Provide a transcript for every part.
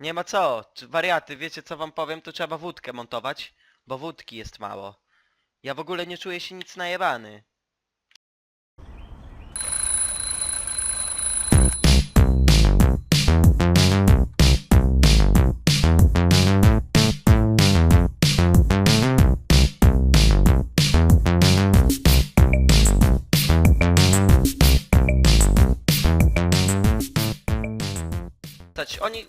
Nie ma co, wariaty, wiecie co wam powiem, to trzeba wódkę montować, bo wódki jest mało. Ja w ogóle nie czuję się nic najebany. Stać, oni...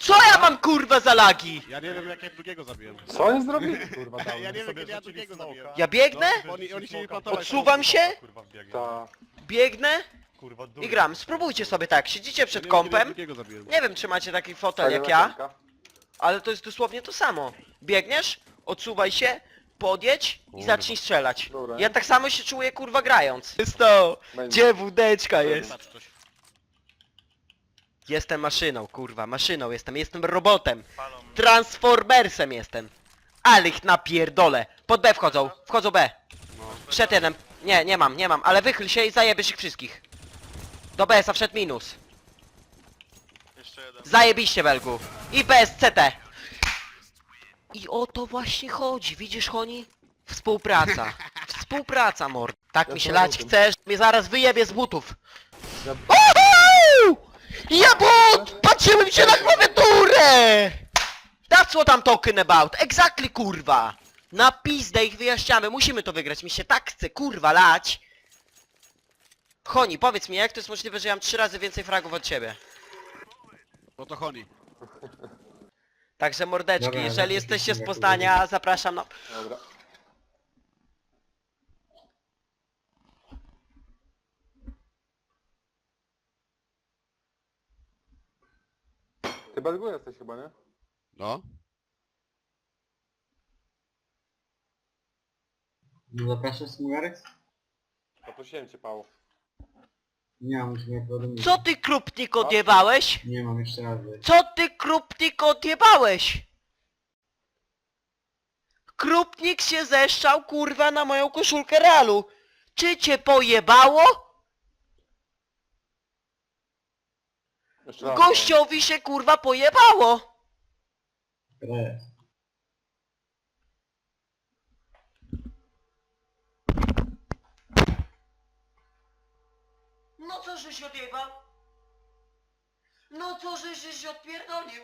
Co ja mam kurwa za lagi? Ja nie wiem jak ja drugiego zabiłem. Co oni zrobili, kurwa, tam? Ja nie wiem kiedy ja drugiego zabiłem. Ja biegnę? No, oni, oni się nie. Odsuwam się? Kurwa wbiegnie. Ta... Biegnę Kurwa i gram. Spróbujcie sobie tak, siedzicie Nie przed wiem, drugiego zabiłem. Nie wiem czy macie taki fotel jak ja, ale to jest dosłownie to samo. Biegniesz, odsuwaj się, podjedź i zacznij strzelać. Dobra. Ja tak samo się czuję kurwa grając. Jest to! Będzie. Gdzie wódeczka jest? Patrz coś. Jestem maszyną, kurwa, maszyną jestem, jestem robotem. Palą. Transformersem jestem. Ale ich napierdolę. Pod B wchodzą, wchodzą B. No. Wszedł jeden. Nie, nie mam, nie mam, ale wychyl się i zajebiesz ich wszystkich. Do BS-a wszedł minus. Jeszcze jeden. Zajebiście Belgu. I BS CT. I o to właśnie chodzi, widzisz Honi? Współpraca. Współpraca, mord. Tak Ja mi się lać chcesz, mnie zaraz wyjebie z butów. Ja but! Patrzyłem się na klawiaturę! That's what I'm talking about. Exactly, kurwa. Na pizdę ich wyjaśniamy. Musimy to wygrać. Mi się tak chce, kurwa, lać. Honi, powiedz mi, jak to jest możliwe, że ja mam trzy razy więcej fragów od ciebie? No to Honi. Także mordeczki, Dobra, jeżeli dobra, jesteście z Poznania, zapraszam na... Dobra. Ty Belgu jesteś chyba, nie? No. No zapraszasz Smugarek? Zaprosiłem cię, Paweł. Nie mam już nie powiadomienia. Co ty krupnik odjebałeś? Nie mam jeszcze raz. Co ty krupnik odjebałeś? Krupnik się zeszczał kurwa na moją koszulkę realu. Czy cię pojebało? Jeszcze raz. Gościowi się kurwa pojebało. No co żeś odjebał? No co żeś się odpierdolił?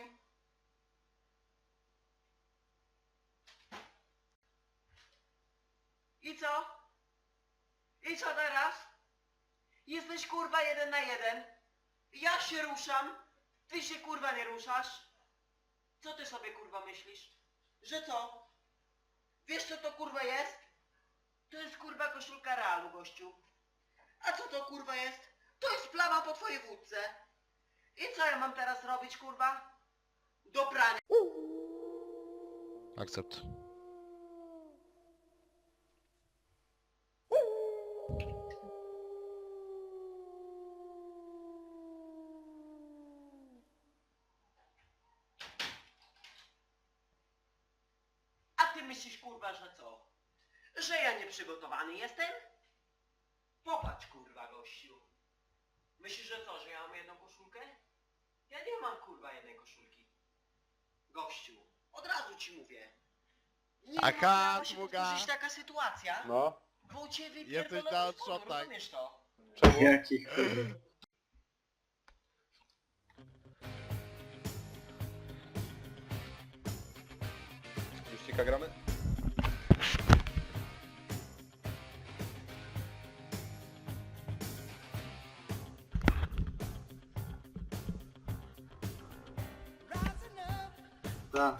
I co? I co teraz? Jesteś kurwa jeden na jeden. Ja się ruszam, ty się kurwa nie ruszasz. Co ty sobie kurwa myślisz? Że co? Wiesz co to kurwa jest? To jest kurwa koszulka realu, gościu. A co to kurwa jest? To jest plama po twojej wódce. I co ja mam teraz robić, kurwa? Do prania. Akcept. A ty myślisz, kurwa, że co? Nieprzygotowany jestem? Popatrz, kurwa, gościu. Myślisz, że co, że ja mam jedną koszulkę? Ja nie mam, kurwa, jednej koszulki. Gościu, od razu ci mówię. Nie Aka, miała się długa. powtórzyć taka sytuacja, No. bo cię wypierdolę na z chuju, shotach. rozumiesz to? Czemu? Jaki. Wyściga gramy? Tá.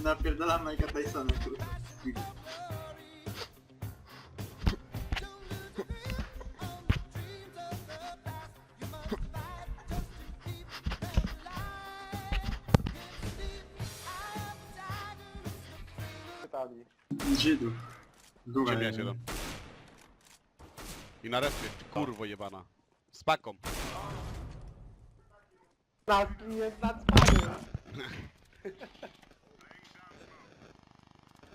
Na perda da América tá Tá ali. Entendido. Do Tinha I na respie, ty kurwo jebana. Z paką. Jest.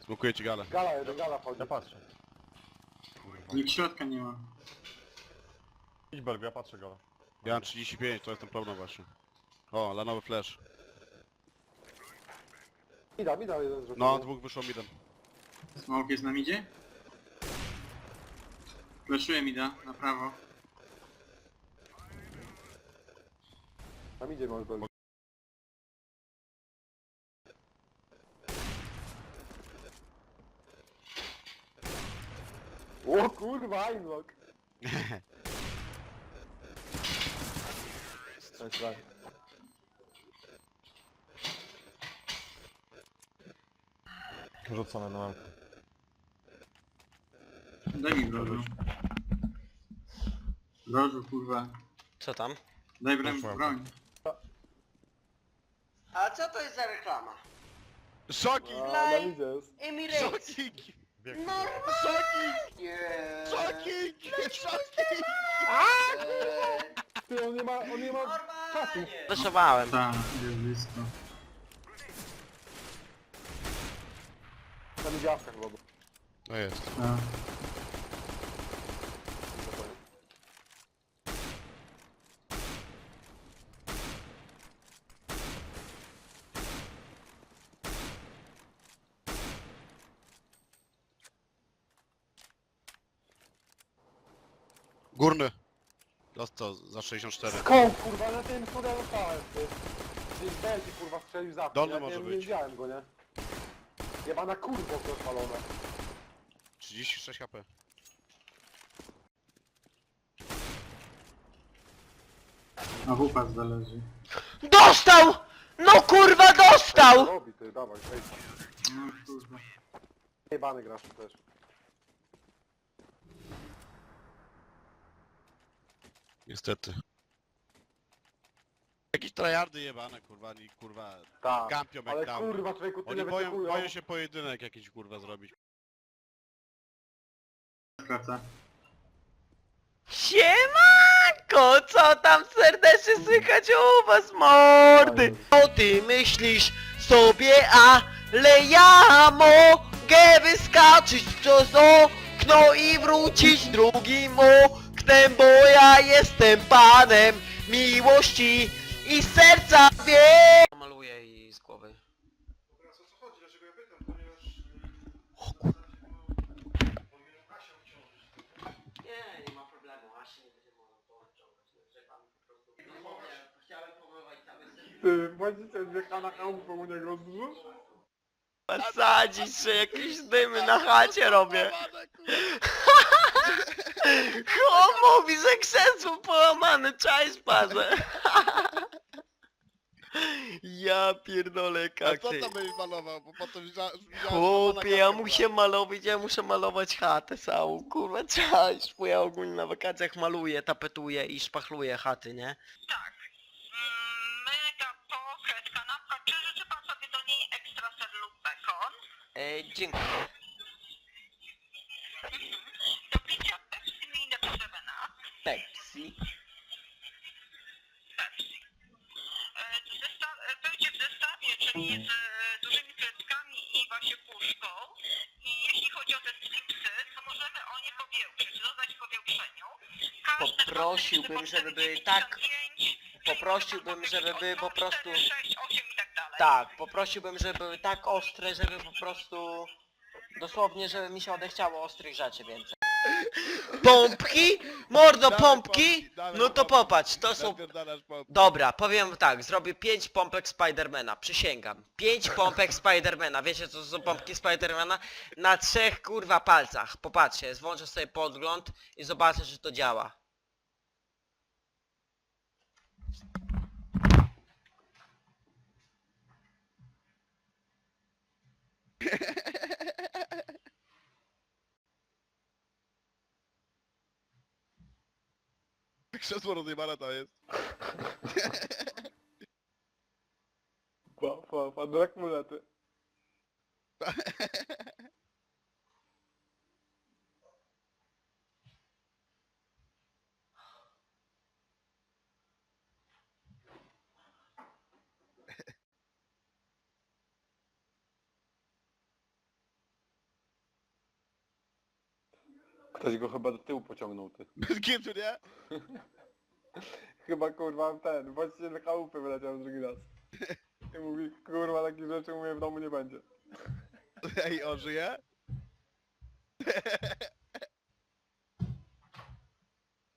Smokuję ci galę. Gala, jeden gala chodzi. Ja patrzę. Nikt środka nie ma. Idź Belgia, ja patrzę go. Ja mam 35, to jest ten problem właśnie. O, lanowy flash. Mida, mida jeden zrzucił. No, dwóch wyszło midem. Smoke jest na midzie? Flashuję mi da, na prawo. Tam idzie masz Belgia. O kurwa, Einlock! Cześć, tak. Rzucone na łamkę. Daj mi brożu. Brożu, kurwa. Co tam? Daj broń. Broń. A co to jest za reklama? Szoki! A, na midzie jest. Emirates! Szokik! Normalnie! Szokik! Szokik! Ty, on nie ma, on nie ma czasu. Normalnie! Dosowałem. Tak, jest blisko. Tam idzie awka chyba. No jest. Tak. Górny. Dostał za 64. Skąd kurwa, na tym kurwa dostałem ty. Gdzieś Belgi kurwa strzelił za Dolny ja może nie, nie być. widziałem go, nie? Jebana kurwa to odpalona. 36 HP. A wupas zależy. Dostał! No kurwa dostał! Robi ty, dawaj, wejdź. No kurwa. Jebany grasz tu też. Niestety. Jakieś tryhardy jebane, kurwa, oni kurwa Tak. kampią jak Ale tam. kurwa człowieku tyle Oni boją, wytykują. boją się pojedynek jakiś kurwa zrobić. Skraca. Siemanko! Co tam serdecznie słychać u was, mordy? Co ty myślisz sobie, ale ja mogę wyskoczyć przez okno i wrócić drugim oknem, bo ja jestem panem miłości i serca wie. Maluję i z głowy. Nie, nie ma problemu, Asi nie będzie mogła połączać, że pan po prostu... Chciałem cały. Ty, właściciel wjechał na chałupę u niego zrzuć? Sadzić, że jakieś dymy na chacie robię. Chłop mówi, że krzesło połamane, czaj sparze. Ja pierdolę A co tam byś malował? Bo potem widziałem Chłopie, ja muszę malować, ja muszę malować chatę całą, kurwa, cześć, bo ja ogólnie na wakacjach maluję, tapetuję i szpachluję chaty, nie? Tak. Mm, Mega pocket kanapka. Czy życzy pan sobie do niej ekstra ser lub bekon? E, dziękuję. Pepsi. E, Zestaw, e, będzie w zestawie, czyli z e, dużymi i właśnie puszką. I jeśli chodzi o te stripsy, to możemy o nie powiększyć, dodać powiększeniu. Każde Poprosiłbym, żeby były tak- 95, poprosiłbym, żeby były po od 4, prostu- 6, 8 i tak dalej. Tak, poprosiłbym, żeby były tak ostre, żeby po prostu... Dosłownie, żeby mi się odechciało ostrych rzeczy więcej. Pompki? Mordo, Dawaj pompki? pompki, dawaj No to pompki. popatrz, to są... Dobra, powiem tak, zrobię 5 pompek Spidermana, przysięgam. 5 pompek Spidermana, wiecie co to są pompki Spidermana? Na trzech kurwa palcach. Popatrzcie, włączę sobie podgląd i zobaczę, czy to działa. Krzesło rozjebane to jest. Pa, pa, pa, brak mulety. Ktoś go chyba do tyłu pociągnął, ty. Kitu, nie? Chyba kurwa ten, właściciel chałupy wyleciał drugi raz. I mówi, kurwa takich rzeczy u mnie w domu nie będzie. Ej, on żyje?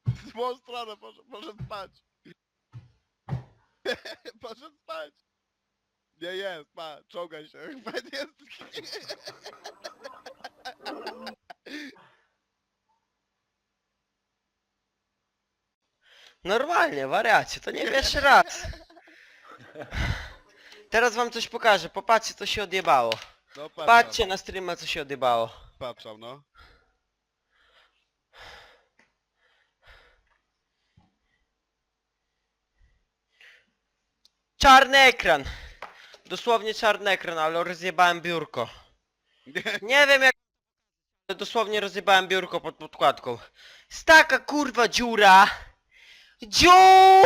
W moją stronę, proszę, proszę spać. proszę spać. Nie jest, pa, czołgaj się. Chyba nie jest. Normalnie, wariacie, to nie pierwszy raz. Teraz wam coś pokażę, popatrzcie co się odjebało. No Patrzcie na streama co się odjebało. patrzam, no. Czarny ekran! Dosłownie czarny ekran, ale rozjebałem biurko. Nie wiem jak... ale Dosłownie rozjebałem biurko pod podkładką. Jest taka kurwa dziura! Dziura!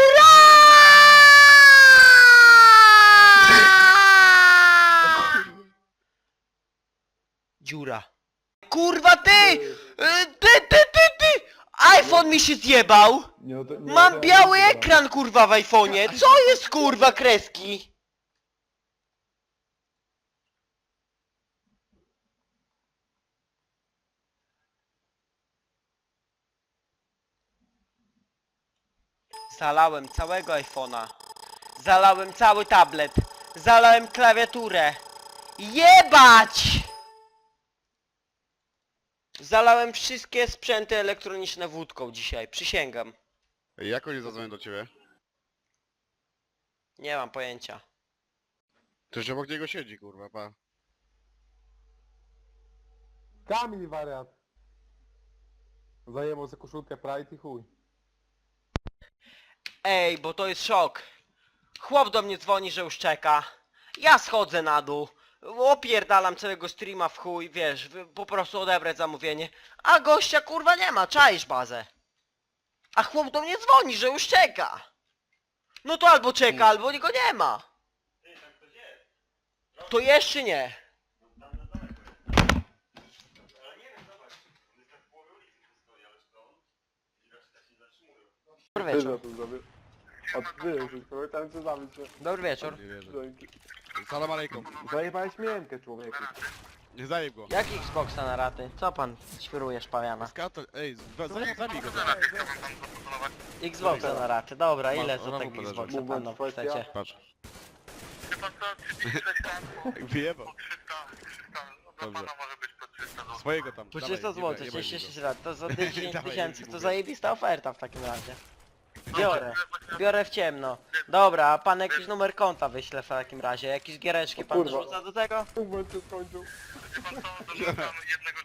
Dziura. Kurwa ty! Ty, ty, ty, ty! iPhone mi się zjebał! Nie, od- nie Mam biały ekran kurwa w iPhone'ie! Co jest kurwa kreski? Zalałem całego iPhone'a. Zalałem cały tablet. Zalałem klawiaturę. Jebać! Zalałem wszystkie sprzęty elektroniczne wódką dzisiaj, przysięgam. Jak oni zadzwonią do ciebie? Nie mam pojęcia. Ktoś obok niego siedzi, kurwa, pa. Kamil wariat. Zajebał za koszulkę Pride i chuj. Ej, bo to jest szok. Chłop do mnie dzwoni, że już czeka. Ja schodzę na dół. Opierdalam całego streama w chuj, wiesz, wy- po prostu odebrać zamówienie. A gościa kurwa nie ma, czaisz bazę. A chłop do mnie dzwoni, że już czeka. No to albo czeka, albo go nie ma. To jeszcze nie. Dobry wieczór. to wszystko, zabić. nie? Dobry wieczór. Nie wierzę. Dzięki. Salam alejkum. Zajebałeś miętkę człowieku. Nie zajeb go. Jak Xboxa na raty? Co pan świrujesz pawiana? Skato... Ej, z- zabij, zabij go. Xboxa na raty, dobra, ile za ma tego kupę Xboxa Kwestia? chcecie? Patrz. Chyba to 300, Wyjebał. 300, 300, dla Dobrze. pana może być po 300 zł. Swojego tam. Po dawaj, 300 nie zł, baj- nie baj 36 go. lat, to za 10 Dawaj, tysięcy, to mówię. zajebista oferta w takim razie. Biorę, biorę w ciemno. Dobra, a pan jakiś numer konta wyśle w takim razie, jakieś giereczki pan kurwa. rzuca do tego? Humor się skończył. Co, dorzucam jednego.